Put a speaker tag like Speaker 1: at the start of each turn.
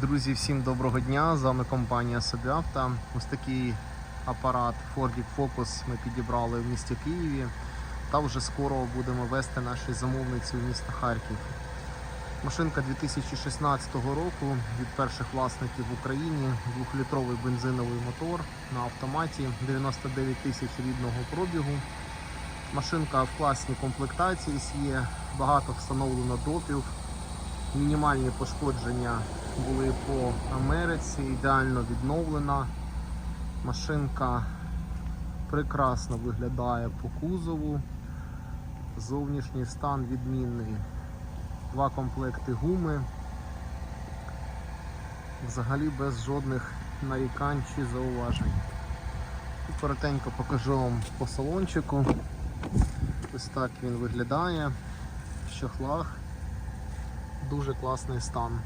Speaker 1: Друзі, всім доброго дня! З вами компанія Собіавто. Ось такий апарат Ford Focus ми підібрали в місті Києві та вже скоро будемо вести наші замовниці у місто Харків. Машинка 2016 року від перших власників в Україні, 2-літровий бензиновий мотор на автоматі, 99 тисяч рідного пробігу. Машинка в класній комплектації є, багато встановлено допів, мінімальні пошкодження були по Америці, ідеально відновлена. Машинка прекрасно виглядає по кузову. Зовнішній стан відмінний. Два комплекти гуми. Взагалі без жодних нарікань чи зауважень. Коротенько покажу вам по салончику. Ось так він виглядає в чохлах. Дуже класний стан.